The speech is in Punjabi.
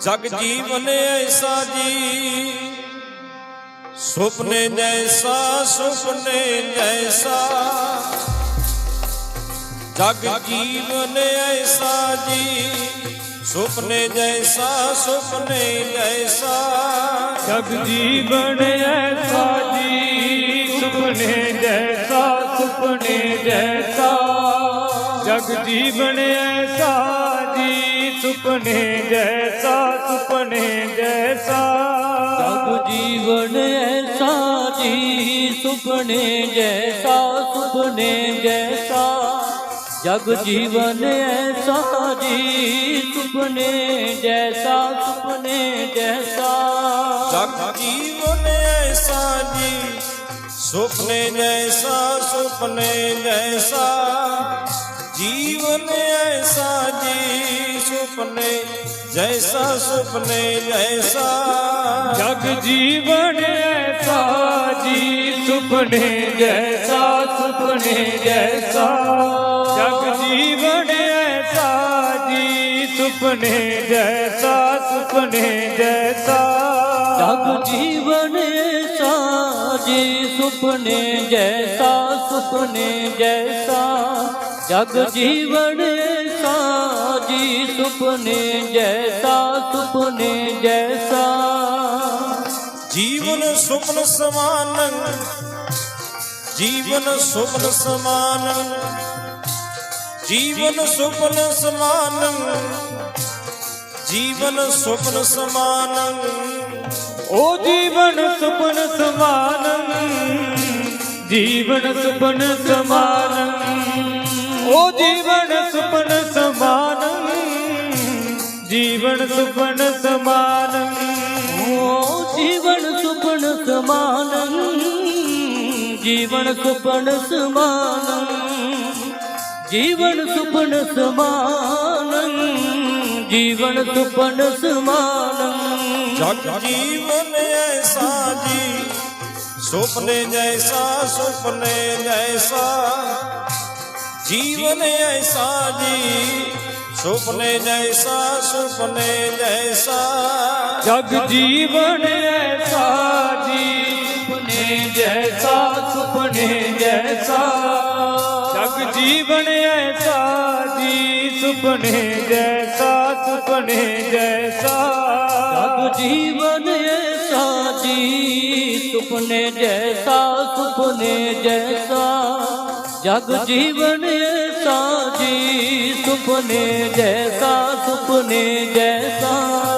ਜਗ ਜੀਵਨ ਐਸਾ ਜੀ। ਸੁਪਨੇ ਜੈਸਾ ਸੁਪਨੇ ਜੈਸਾ। ਜਗ ਜੀਵਨ ਐਸਾ ਜੀ। ਸੁਪਨੇ ਜੈਸਾ ਸੁਪਨੇ ਜੈਸਾ। ਜਗ ਜੀਵਨ ਐਸਾ ਜੀ। ਸੁਪਨੇ ਜੈਸਾ ਸੁਪਨੇ ਜੈਸਾ। ਜਗ ਜੀਵਨ ਐਸਾ। ਸੁਪਨੇ ਜੈਸਾ ਸੁਪਨੇ ਜੈਸਾ। ਜਗ ਜੀਵਨ ਐਸਾ ਜੀ ਸੁਪਨੇ ਜੈਸਾ ਸੁਪਨੇ ਜੈਸਾ। ਜਗ ਜੀਵਨ ਐਸਾ ਜੀ ਸੁਪਨੇ ਜੈਸਾ ਸੁਪਨੇ ਜੈਸਾ। ਜਗ ਜੀਵਨ ਐਸਾ ਜੀ ਸੁਪਨੇ ਜੈਸਾ ਸੁਪਨੇ ਜੈਸਾ। ਜੀਵਨ ਐਸਾ ਜੀ ਸੁਪਨੇ ਜੈਸਾ ਸੁਪਨੇ ਜੈਸਾ। ਜਗ ਜੀਵਨ ਐਸਾ ਜੀ ਸੁਪਨੇ ਜੈਸਾ ਸੁਪਨੇ ਜੈਸਾ। ਜਗ ਜੀਵਨ ਐਸਾ ਜੀ ਸੁਪਨੇ ਜੈਸਾ ਸੁਪਨੇ ਜੈਸਾ। ਜਗ ਜੀਵਨ ਐਸਾ ਜੀ ਸੁਪਨੇ ਜੈਸਾ ਸੁਪਨੇ ਜੈਸਾ। ਜਗ ਜੀਵਨ ਸੁਪਨੇ ਜੈਸਾ ਸੁਪਨੇ ਜੈਸਾ। ਜੀਵਨ ਸੁਪਨ ਸਮਾਨ ਜੀਵਨ ਸੁਪਨ ਸਮਾਨ ਜੀਵਨ ਸੁਪਨ ਸਮਾਨ ਜੀਵਨ ਸੁਪਨ ਸਮਾਨ। ਓ ਜੀਵਨ ਸੁਪਨ ਸਮਾਨ ਜੀਵਨ ਸੁਪਨ ਸਮਾਨ। ਓ ਜੀਵਨ ਜੀਵਨ ਸੁਪਨ ਸਮਾਨ ਓ ਜੀਵਨ ਸੁਪਨ ਸਮਾਨ ਜੀਵਨ ਸੁਪਨ ਸਮਾਨ ਜੀਵਨ ਸੁਪਨ ਸਮਾਨ ਜੀਵਨ ਸੁਪਨ ਸਮਾਨ। ਜਗ ਜੀਵਨ ਐਸਾ ਜੀ ਸੁਪਨੇ ਜੈਸਾ ਸੁਪਨੇ ਜੈਸਾ। ਜੀਵਨ ਐਸਾ ਜੀ, ਸੁਪਨੇ ਜੈਸਾ ਸੁਪਨੇ ਜੈਸਾ। ਜਗ ਜੀਵਨ ਐਸਾ ਜੀ, ਸੁਪਨੇ ਜੈਸਾ ਸੁਪਨੇ ਜੈਸਾ। ਜਗ ਜੀਵਨ ਐਸਾ ਜੀ, ਸੁਪਨੇ ਜੈਸਾ ਸੁਪਨੇ ਜੈਸਾ। ਜਗ ਜੀਵਨ ਐਸਾ ਜੀ, ਸੁਪਨੇ ਜੈਸਾ ਸੁਪਨੇ ਜੈਸਾ। ਜਗ ਜੀਵਨ ਐਸਾ ਜੀ ਸੁਪਨੇ ਜੈਸਾ ਸੁਪਨੇ ਜੈਸਾ।